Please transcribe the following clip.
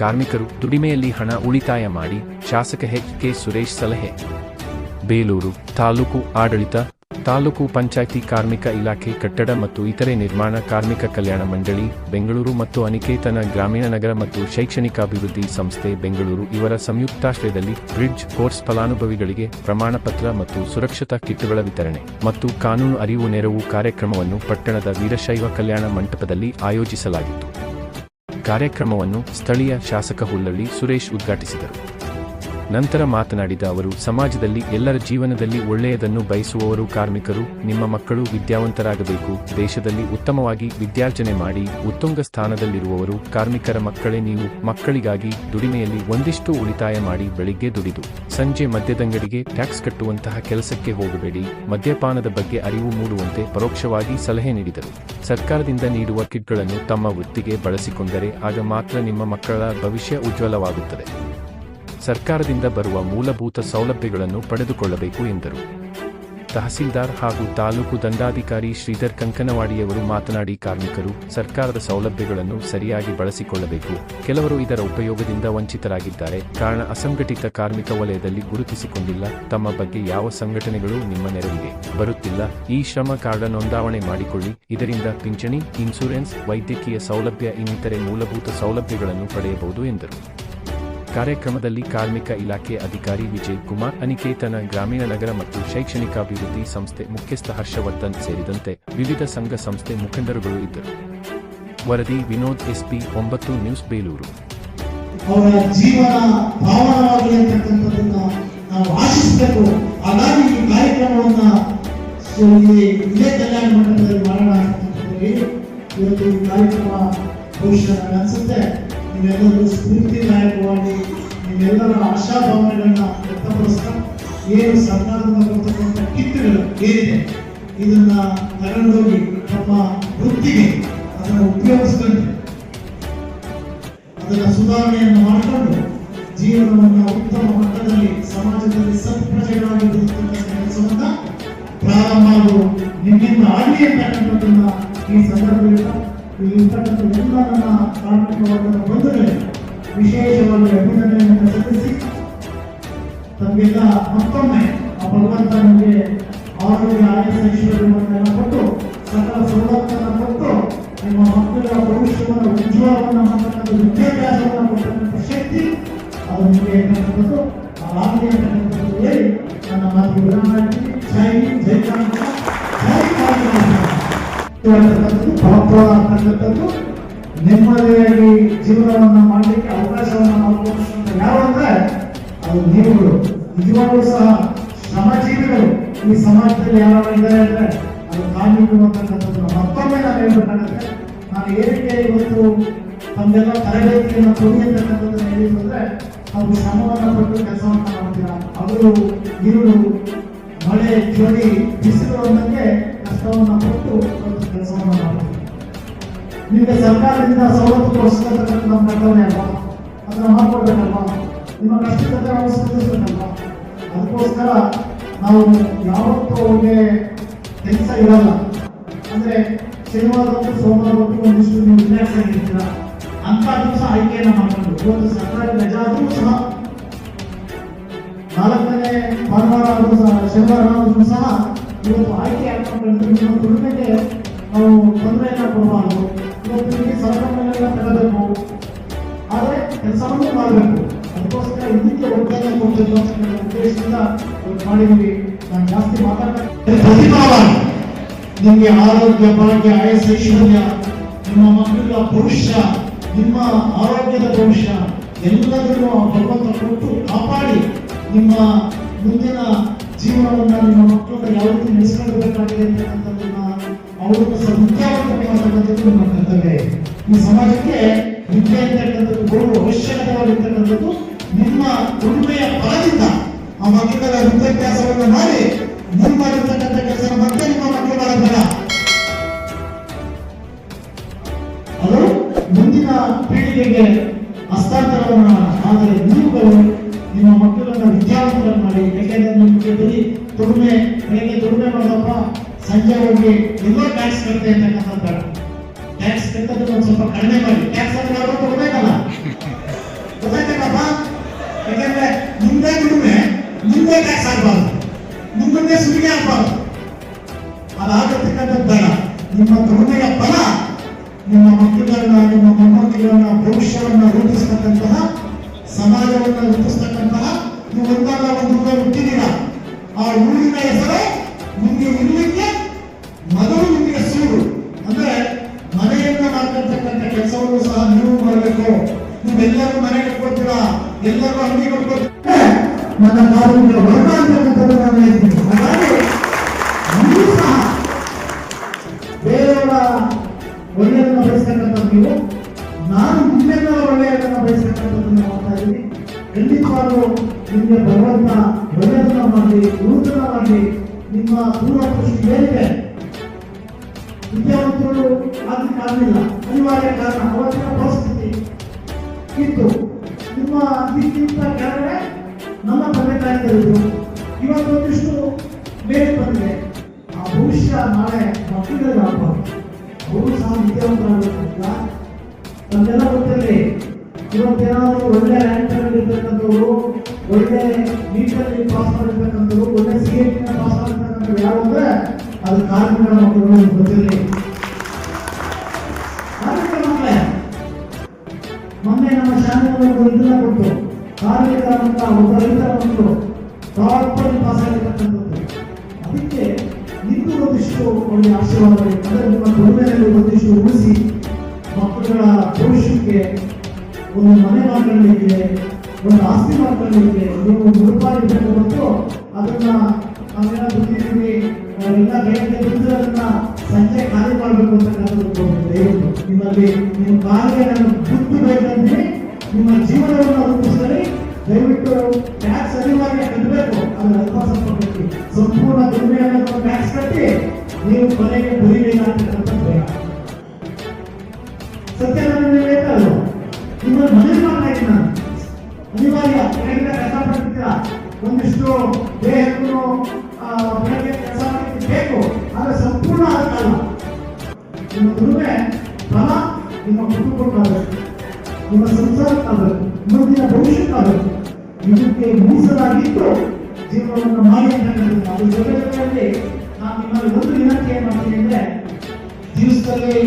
ಕಾರ್ಮಿಕರು ದುಡಿಮೆಯಲ್ಲಿ ಹಣ ಉಳಿತಾಯ ಮಾಡಿ ಶಾಸಕ ಎಚ್ ಕೆ ಸುರೇಶ್ ಸಲಹೆ. ಬೇಲೂರು, ತಾಲೂಕು ಆಡಳಿತ, ತಾಲೂಕು ಪಂಚಾಯಿತಿ ಕಾರ್ಮಿಕ ಇಲಾಖೆ ಕಟ್ಟಡ ಮತ್ತು ಇತರೆ ನಿರ್ಮಾಣ ಕಾರ್ಮಿಕ ಕಲ್ಯಾಣ ಮಂಡಳಿ, ಬೆಂಗಳೂರು ಮತ್ತು ಅನಿಕೇತನ ಗ್ರಾಮೀಣ ನಗರ ಮತ್ತು ಶೈಕ್ಷಣಿಕ ಅಭಿವೃದ್ಧಿ ಸಂಸ್ಥೆ ಬೆಂಗಳೂರು ಇವರ ಸಂಯುಕ್ತಾಶ್ರಯದಲ್ಲಿ ಬ್ರಿಡ್ಜ್ ಕೋರ್ಸ್ ಫಲಾನುಭವಿಗಳಿಗೆ ಪ್ರಮಾಣ ಪತ್ರ ಮತ್ತು ಸುರಕ್ಷತಾ ಕಿಟ್ಗಳ ವಿತರಣೆ ಮತ್ತು ಕಾನೂನು ಅರಿವು ನೆರವು ಕಾರ್ಯಕ್ರಮವನ್ನು ಪಟ್ಟಣದ ವೀರಶೈವ ಕಲ್ಯಾಣ ಮಂಟಪದಲ್ಲಿ ಆಯೋಜಿಸಲಾಗಿತ್ತು. ಕಾರ್ಯಕ್ರಮವನ್ನು ಸ್ಥಳೀಯ ಶಾಸಕ ಹುಲ್ಲಳ್ಳಿ ಸುರೇಶ್ ಉದ್ಘಾಟಿಸಿದರು. ನಂತರ ಮಾತನಾಡಿದ ಅವರು, ಸಮಾಜದಲ್ಲಿ ಎಲ್ಲರ ಜೀವನದಲ್ಲಿ ಒಳ್ಳೆಯದನ್ನು ಬಯಸುವವರು ಕಾರ್ಮಿಕರು, ನಿಮ್ಮ ಮಕ್ಕಳು ವಿದ್ಯಾವಂತರಾಗಬೇಕು, ದೇಶದಲ್ಲಿ ಉತ್ತಮವಾಗಿ ವಿದ್ಯಾರ್ಜನೆ ಮಾಡಿ ಉತ್ತುಂಗ ಸ್ಥಾನದಲ್ಲಿರುವವರು ಕಾರ್ಮಿಕರ ಮಕ್ಕಳೇ ನೀವು, ಮಕ್ಕಳಿಗಾಗಿ ದುಡಿಮೆಯಲ್ಲಿ ಒಂದಿಷ್ಟು ಉಳಿತಾಯ ಮಾಡಿ ಬೆಳಿಗ್ಗೆ ದುಡಿದು, ಸಂಜೆ ಮದ್ಯದಂಗಡಿಗೆ ಟ್ಯಾಕ್ಸ್ ಕಟ್ಟುವಂತಹ ಕೆಲಸಕ್ಕೆ ಹೋಗಬೇಡಿ, ಮದ್ಯಪಾನದ ಬಗ್ಗೆ ಅರಿವು ಮೂಡುವಂತೆ ಪರೋಕ್ಷವಾಗಿ ಸಲಹೆ ನೀಡಿದರು. ಸರ್ಕಾರದಿಂದ ನೀಡುವ ಕಿಟ್ಗಳನ್ನು ತಮ್ಮ ವೃತ್ತಿಗೆ ಬಳಸಿಕೊಂಡರೆ ಆಗ ಮಾತ್ರ ನಿಮ್ಮ ಮಕ್ಕಳ ಭವಿಷ್ಯ ಉಜ್ವಲವಾಗುತ್ತದೆ. ಸರ್ಕಾರದಿಂದ ಬರುವ ಮೂಲಭೂತ ಸೌಲಭ್ಯಗಳನ್ನು ಪಡೆದುಕೊಳ್ಳಬೇಕು ಎಂದರು. ತಹಸೀಲ್ದಾರ್ ಹಾಗೂ ತಾಲೂಕು ದಂಡಾಧಿಕಾರಿ ಶ್ರೀಧರ್ ಕಂಕನವಾಡಿಯವರು ಮಾತನಾಡಿ, ಕಾರ್ಮಿಕರು ಸರ್ಕಾರದ ಸೌಲಭ್ಯಗಳನ್ನು ಸರಿಯಾಗಿ ಬಳಸಿಕೊಳ್ಳಬೇಕು. ಕೆಲವರು ಇದರ ಉಪಯೋಗದಿಂದ ವಂಚಿತರಾಗಿದ್ದಾರೆ. ಕಾರಣ ಅಸಂಘಟಿತ ಕಾರ್ಮಿಕ ವಲಯದಲ್ಲಿ ಗುರುತಿಸಿಕೊಂಡಿಲ್ಲ. ತಮ್ಮ ಬಗ್ಗೆ ಯಾವ ಸಂಘಟನೆಗಳು ನಿಮ್ಮ ನೆರವಿಗೆ ಬರುತ್ತಿಲ್ಲ. ಈ ಶ್ರಮ ಕಾರ್ಡ್ ನೋಂದಾವಣೆ ಮಾಡಿಕೊಳ್ಳಿ. ಇದರಿಂದ ಪಿಂಚಣಿ ಇನ್ಶೂರೆನ್ಸ್ ವೈದ್ಯಕೀಯ ಸೌಲಭ್ಯ ಇನ್ನಿತರೆ ಮೂಲಭೂತ ಸೌಲಭ್ಯಗಳನ್ನು ಪಡೆಯಬಹುದು ಎಂದರು. ಕಾರ್ಯಕ್ರಮದಲ್ಲಿ ಕಾರ್ಮಿಕ ಇಲಾಖೆ ಅಧಿಕಾರಿ ವಿಜಯ್ ಕುಮಾರ್, ಅನಿಕೇತನ ಗ್ರಾಮೀಣ ನಗರ ಮತ್ತು ಶೈಕ್ಷಣಿಕಾಭಿವೃದ್ಧಿ ಸಂಸ್ಥೆ ಮುಖ್ಯಸ್ಥ ಹರ್ಷವರ್ಧನ್ ಸೇರಿದಂತೆ ವಿವಿಧ ಸಂಘ ಸಂಸ್ಥೆ ಮುಖಂಡರುಗಳು ಇದ್ದರು. ವರದಿ, ವಿನೋದ್, ಎಸ್ಪಿ, ಒಂಬತ್ತು, ನ್ಯೂಸ್ ಬೇಲೂರು. ಅವರ ಜೀವನ ಇವತ್ತು ಕಾರ್ಯಕ್ರಮ ಅನ್ಸುತ್ತೆ ನೀವೆಲ್ಲರೂ ಸ್ಫೂರ್ತಿದಾಯಕವಾಗಿ ನೀವೆಲ್ಲರ ಆಶಾಭಾವನೆಗಳನ್ನ ವ್ಯಕ್ತಪಡಿಸ್ತಾ ಏನು ಸರ್ಕಾರದಿಂದ ಬರ್ತಕ್ಕಂಥ ಕಿಟ್ಗಳು ಏನಿದೆ? ಇದನ್ನ ತಗೊಂಡೋಗಿ ತಮ್ಮ ವೃತ್ತಿಗೆ ಅದನ್ನು ಉಪಯೋಗಿಸ್ಕೊಂಡು ಅದರ ಸುಧಾರಣೆಯನ್ನು ಮಾಡಿಕೊಂಡು ಜೀವನವನ್ನು ಉತ್ತಮ ಮಟ್ಟದಲ್ಲಿ, ಸಮಾಜದಲ್ಲಿ ಸತ್ಪ್ರಜೆಗಳಾಗಿ ಬದುಕತಕ್ಕಂಥ ಕೆಲಸವನ್ನ ಪ್ರಾರಂಭ ನಿಮ್ಮಿಂದ ಆಗಲಿ ಅಂತಕ್ಕಂಥದ್ದನ್ನ ಈ ಸಂದರ್ಭದಿಂದ ಇರ್ತಕ್ಕಂಥ ಎಲ್ಲ ನನ್ನ ಕಾರ್ಮಿಕ ವರ್ಗದ ಬಂಧುಗಳೇ ವಿಶೇಷವಾಗಿ ಅಭಿನಂದನೆಯನ್ನು ಸಲ್ಲಿಸಿ ಮತ್ತೊಮ್ಮೆ ಆ ಆರೋಗ್ಯ ಐಶ್ವರ್ಯವನ್ನೆಲ್ಲ ಕೊಟ್ಟು, ಸಕಲ ಸೌಲಭ್ಯವನ್ನು ಕೊಟ್ಟು, ನಿಮ್ಮ ಮಕ್ಕಳ ಭವಿಷ್ಯವನ್ನು, ಉಜ್ವಲವನ್ನು ಮಾಡತಕ್ಕಂಥ ವಿದ್ಯಾಭ್ಯಾಸವನ್ನು ಕೊಡ್ತಕ್ಕಂಥ ಅದು ನಿಮಗೆ ಇರ್ತಕ್ಕಂಥದ್ದು ಹೇಳಿ ನನ್ನ. ಜೈ ಜೈ ಮಹತ್ವ ನೆಮ್ಮದಿಯಾಗಿ ಜೀವನವನ್ನು ಮಾಡಲಿಕ್ಕೆ ಅವಕಾಶವನ್ನು ಮಾಡಿಕೊಡ್ತಕ್ಕಂಥ ಅಂದ್ರೆ ಅದು ನೀವುಗಳು ನಿಜವಾಗ್ಲೂ ಸಹ ಶ್ರಮಜೀವಿಗಳು ಈ ಸಮಾಜದಲ್ಲಿ ಯಾರು ಇದ್ದಾರೆ ಅಂದ್ರೆ ಅದು ಕಾರ್ಮಿಕರು ಅಂತಕ್ಕಂಥದ್ದು ಮತ್ತೊಮ್ಮೆ ನಾನು ಹೇಳ್ಬೇಕಾಗತ್ತೆ ನಾನು ಏನಕ್ಕೆ ಇವತ್ತು ತಮ್ಮೆಲ್ಲ ತರಬೇತಿಯನ್ನು ಕೊಡಿ ಅಂತಕ್ಕಂಥದ್ದನ್ನು ಹೇಳಿದ್ರೆ ಅವರು ಶ್ರಮವನ್ನು ಪಟ್ಟು ಕೆಲಸವನ್ನು ಮಾಡ್ತೀರಾ ಅವರು ಇರುಳು ಮಳೆ, ಚಳಿ, ಬಿಸಿಲು ಅನ್ನೋಕ್ಕೆ ಕಷ್ಟವನ್ನು ಕೊಟ್ಟು ಮಾಡ್ತಾರೆ ನಿಮಗೆ ಸರ್ಕಾರದಿಂದ ಸವಲತ್ತು ಕೊಡಿಸ್ತಕ್ಕಂಥ ನಮ್ಮ ಕರ್ತವ್ಯ ಅಲ್ವಾ ಅದನ್ನು ಮಾಡ್ಕೊಡ್ಬೇಕಲ್ವಾ ನಿಮ್ಮ ನಾವು ಸ್ಪಂದಿಸ್ಬೇಕಲ್ವಾ ಅದಕ್ಕೋಸ್ಕರ ನಾವು ಯಾವತ್ತೂ ಅವ್ರಿಗೆ ಕೆಲಸ ಇರಲ್ಲ ಅಂದ್ರೆ ಶನಿವಾರ ಹೊತ್ತು ಸೋಮವಾರ ಹೊತ್ತು ಒಂದಿಷ್ಟು ನೀವು ರಿಲ್ಯಾಕ್ಸ್ ಆಗಿರ್ತೀರ ಅಂತ ದಿವಸ ಆಯ್ಕೆಯನ್ನ ಮಾಡ್ಕೊಂಡು ಇವತ್ತು ಸರ್ಕಾರಿ ರಜಾ ಸಹ ನಾಲ್ಕನೇ ಭಾನುವಾರ ಆದರೂ ಸಹ ಶನಿವಾರ ಆದರೂ ಸಹ ಇವತ್ತು ಆಯ್ಕೆ ನಿಮ್ಮ ದುಡಿಮೆಗೆ ನಾವು ತೊಂದರೆಯನ್ನು ಕೊಡಬಾರ್ದು. ಇವತ್ತು ಸರಕಾರಗಳೆಲ್ಲ ತಗೋಬೇಕು. ಆದರೆ ಕೆಲಸವನ್ನು ಮಾಡಬೇಕು. ಅದಕ್ಕೋಸ್ಕರ ಇದಕ್ಕೆ ಒತ್ತಾಯ ಕೊಡಬೇಕು ಅಂತ ಉದ್ದೇಶದಿಂದ ನಾನು ಜಾಸ್ತಿ ಮಾತಾಡ್ತಾ ಪ್ರತಿಭಾವ ನಿಮಗೆ ಆರೋಗ್ಯ, ಭಾಗ್ಯ ಆಯಸ್ ಐಶ್ವರ್ಯ, ನಿಮ್ಮ ಮಕ್ಕಳ ಪುರುಷ ನಿಮ್ಮ ಆರೋಗ್ಯದ ಭವಿಷ್ಯ, ಎಲ್ಲದನ್ನು ಭಗವಂತ ಕೊಟ್ಟು ಕಾಪಾಡಿ ನಿಮ್ಮ ಮುಂದಿನ ಜೀವನವನ್ನ ನಿಮ್ಮ ಮಕ್ಕಳನ್ನ ಯಾವ ರೀತಿ ನಡೆಸ್ಕೊಳ್ಬೇಕಾಗಿದೆ ಅಂತಕ್ಕಂಥದ್ದನ್ನ ಅವರನ್ನು ಸಹ ವಿದ್ಯಾವಂತತೆ ಮಾಡ್ತಕ್ಕಂಥದ್ದು ನಿಮ್ಮ ಕರ್ತವ್ಯ. ಈ ಸಮಾಜಕ್ಕೆ ವಿದ್ಯೆ ಅಂತಕ್ಕಂಥದ್ದು ಬಹು ಅವಶ್ಯಕವಾಗಿರ್ತಕ್ಕಂಥದ್ದು ನಿಮ್ಮ ಕುಟುಂಬೆಯ ಫಲದಿಂದ ಆ ಮಕ್ಕಳ ವಿದ್ಯಾಭ್ಯಾಸವನ್ನು ಮಾಡಿ ನೀವು ಮಾಡಿರ್ತಕ್ಕಂಥ ಕೆಲಸ ಮತ್ತೆ ನಿಮ್ಮ ಮಕ್ಕಳು ಮಾಡಬೇಡ. ಅದು ಮುಂದಿನ ಪೀಳಿಗೆಗೆ ಹಸ್ತಾಂತರವನ್ನು ಆದರೆ ನೀವುಗಳು ದುಡಿಮೆ ಬೆಳಗ್ಗೆ ದುಡಿಮೆ ಮಾಡಪ್ಪ, ಸಂಜೆ ಹೋಗಿ ಎಲ್ಲೋ ಟ್ಯಾಕ್ಸ್ ಕಟ್ತೆ ಅಂತಕ್ಕಂಥ ಟ್ಯಾಕ್ಸ್ ಕಟ್ಟೋದು ಒಂದು ಸ್ವಲ್ಪ ಕಡಿಮೆ ಮಾಡಿ. ಟ್ಯಾಕ್ಸ್ ಅಂದ್ರೆ ಅವರು ತಗೋಬೇಕಲ್ಲ ಗೊತ್ತಾಯ್ತಲ್ಲಪ್ಪ ಯಾಕಂದ್ರೆ ನಿಮ್ದೇ ದುಡಿಮೆ ನಿಮ್ದೇ ಟ್ಯಾಕ್ಸ್ ಆಗಬಾರ್ದು. ನಿಮ್ಮನ್ನೇ ಸುಲಿಗೆ ಆಗಬಾರ್ದು. ಅದಾಗತಕ್ಕಂಥ ದಳ ನಿಮ್ಮ ದುಡಿಮೆಯ ಫಲ ನಿಮ್ಮ ಮಕ್ಕಳನ್ನ ನಿಮ್ಮ ಮೊಮ್ಮಕ್ಕಳನ್ನ, ಭವಿಷ್ಯವನ್ನು ರೂಪಿಸ್ತಕ್ಕಂತಹ, ಸಮಾಜವನ್ನು ರೂಪಿಸ್ತಕ್ಕಂತಹ, ನೀವು ಒಂದಲ್ಲ ಒಂದು ಊರಿನ ಹೆಸರು ನಿಮಗೆ ಇರಲಿಕ್ಕೆ ಮೊದಲು ನಿಮಗೆ ಸೂರು. ಅಂದ್ರೆ ಮನೆಯನ್ನ ಮಾಡ್ಕೊಳ್ತಕ್ಕಂಥ ಕೆಲಸವನ್ನು ಸಹ ನೀವು ಮಾಡಬೇಕು. ನೀವೆಲ್ಲರೂ ಮನೆ ಕಟ್ಕೊಳ್ತೀರಾ ಎಲ್ಲರೂ ಅಂಗಡಿ ಕಟ್ಕೊಳ್ತೀರಾ ನನ್ನ ಕಾರ್ಮಿಕರ ವರ್ಗ ಅಂತಕ್ಕಂಥದ್ದು ಹಾಗಾಗಿ ನೀವು ಸಹ ಬೇರೆಯವರ ಒಳ್ಳೆಯದನ್ನ ಬಯಸ್ತಕ್ಕಂಥ ನೀವು. ನಾನು ನಿಮ್ಮೆಲ್ಲರ ಒಳ್ಳೆಯದನ್ನ ಬಯಸ್ತಕ್ಕಂಥದ್ದನ್ನು ಮಾಡ್ತಾ ಇದ್ದೀನಿ ಖಂಡಿತವಾಗ್ಲೂ ನಿಮಗೆ ಭಗವಂತ ಒಳ್ಳೆಯ ನಿಮ್ಮ ದೂರದೃಷ್ಟಿ ಏನಿದೆ ವಿದ್ಯಾವಂತರು ಆಗ್ಲಿಕ್ಕೆ ಆಗಲಿಲ್ಲ. ಅನಿವಾರ್ಯ ಕಾರಣ, ಅವತ್ತಿನ ಪರಿಸ್ಥಿತಿ ಇತ್ತು. ನಿಮ್ಮ ಇದಕ್ಕಿಂತ ಕೆಳಗಡೆ ನಮ್ಮ ತಂದೆ ತಾಯಿಗಳಿದ್ರು ಇವತ್ತೊಂದಿಷ್ಟು ಮೇಲೆ ಬಂದಿದೆ. ಆ ಭವಿಷ್ಯ ನಾಳೆ ಮಕ್ಕಳಿಗೆ ಆಗಬಾರ್ದು ಅವರು ಸಹ ವಿದ್ಯಾವಂತರಾಗಬೇಕಿಲ್ಲ ನಮ್ಗೆಲ್ಲ ಗೊತ್ತಿರಲಿ ಇವತ್ತೇನಾದರೂ ಒಳ್ಳೆ ರ್ಯಾಂಕ್ ಇರ್ತಕ್ಕಂಥವ್ರು ಒಳ್ಳೆ ನೀಟಲ್ಲಿ ಪಾಸ್ ಮಾಡಿರ್ತಕ್ಕಂಥವ್ರು ನಿಮ್ಗೆ ಗೊತ್ತಿರಲಿ ಮೊನ್ನೆ ನಮ್ಮ ಶಾಲೆಗಳು ಒಂದು ಇದನ್ನ ಕೊಟ್ಟು ಕಾರ್ಯಕ್ರಮ ರೈತರ ಮಕ್ಕಳು ಟಾಪಲ್ಲಿ ಪಾಸ್ ಆಗಿರತಕ್ಕಂಥದ್ದು ಅದಕ್ಕೆ ನಿಮ್ಗೂ ಒಂದಿಷ್ಟು ಒಳ್ಳೆಯ ಆಶೀರ್ವಾದ ಅಂದರೆ ನಿಮ್ಮ ದುಡಿಮೆಯಲ್ಲಿ ಒಂದಿಷ್ಟು ಉಳಿಸಿ ಮಕ್ಕಳ ಭವಿಷ್ಯಕ್ಕೆ ಒಂದು ಮನೆ ಮಾಡ್ಕೊಳ್ಳಿಕ್ಕೆ ಒಂದು ಆಸ್ತಿ ನೀವು ಒಂದು ರೂಪಾಯಿ ಬೇಕು ಮತ್ತು ಅದನ್ನು ನಾವೆಲ್ಲ ದುಡ್ಡಿದ್ದೀವಿ ಎಲ್ಲ ಕೈಗೆ ದುಡ್ಡನ್ನ ಸಂಜೆ ಖಾಲಿ ಮಾಡಬೇಕು ಅಂತಕ್ಕಂಥದ್ದು ದಯವಿಟ್ಟು ನಿಮ್ಮಲ್ಲಿ ನಿಮ್ಮ ಕಾಲಿಗೆ ನಾನು ಬುದ್ಧಿ ಬೇಕಂದ್ರೆ ನಿಮ್ಮ ಜೀವನವನ್ನು ರೂಪಿಸಿದರೆ ದಯವಿಟ್ಟು ಟ್ಯಾಕ್ಸ್ ಅನಿವಾರ್ಯ ಕಟ್ಟಬೇಕು ಅದರ ಅಲ್ಪ ಸ್ವಲ್ಪ ಕಟ್ಟಿ ಸಂಪೂರ್ಣ ದುಡಿಮೆಯನ್ನು ಟ್ಯಾಕ್ಸ್ ಕಟ್ಟಿ ನೀವು ಕೊನೆಗೆ ಬರೀಬೇಕಾಗ್ತಕ್ಕಂಥದ್ದು ಬೇಡ ಸತ್ಯನಾರಾಯಣ ಹೇಳ್ತಾರಲ್ಲ ನಿಮ್ಮ ಮನವಿ ಮಾಡ್ತಾ ಇದ್ದೀನಿ ನಾನು ಅನಿವಾರ್ಯ ಕಸ ಪಡ್ತೀರಾ ಒಂದಿಷ್ಟು ದೇಹಕ್ಕೂ ಬೆಳಗ್ಗೆ ಕೆಲಸ ಬೇಕು. ಆದರೆ ಸಂಪೂರ್ಣ ಅದಕ್ಕಲ್ಲ ನಿಮ್ಮ ದುಡಿಮೆ ಫಲ ನಿಮ್ಮ ಕುಟುಂಬಕ್ಕಾಗಬೇಕು ನಿಮ್ಮ ಸಂಸಾರಕ್ಕಾಗಬೇಕು ಮುಂದಿನ ಭವಿಷ್ಯಕ್ಕಾಗಬೇಕು ಇದಕ್ಕೆ ಮೀಸಲಾಗಿದ್ದು ಜೀವನವನ್ನು ಮಾಡಿ ಅದು ಜೊತೆಯಲ್ಲಿ ನಾನು ನಿಮ್ಮಲ್ಲಿ ಒಂದು ವಿನಂತಿ ಏನು ಮಾಡ್ತೀನಿ ಅಂದ್ರೆ, ದಿವಸದಲ್ಲಿ